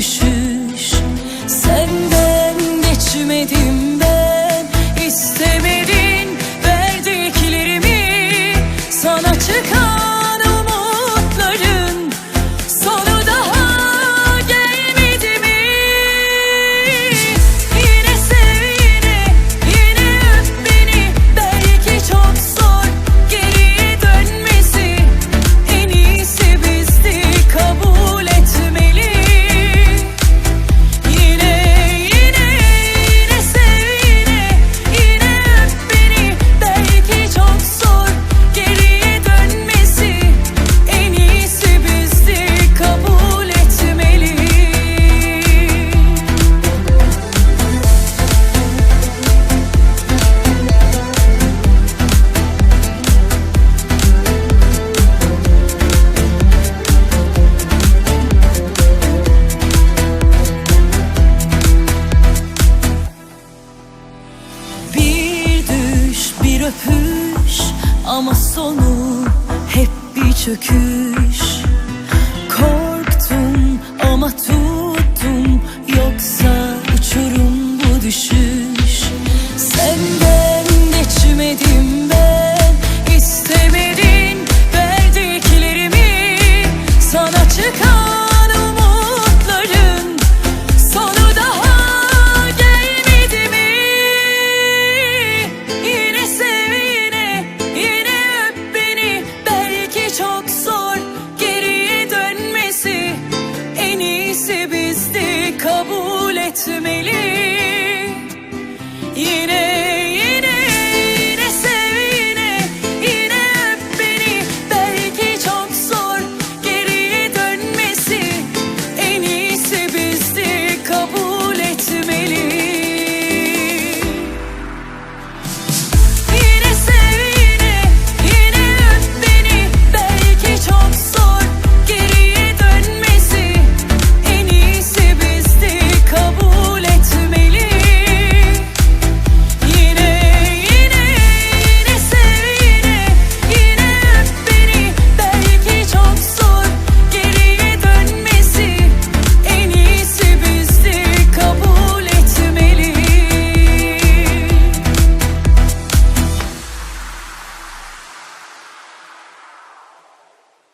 düşün. öpüş ama sonu hep bir çöküş. Korktum ama tuttum yoksa uçurum bu düşüş. Neyse bizdi kabul etmeli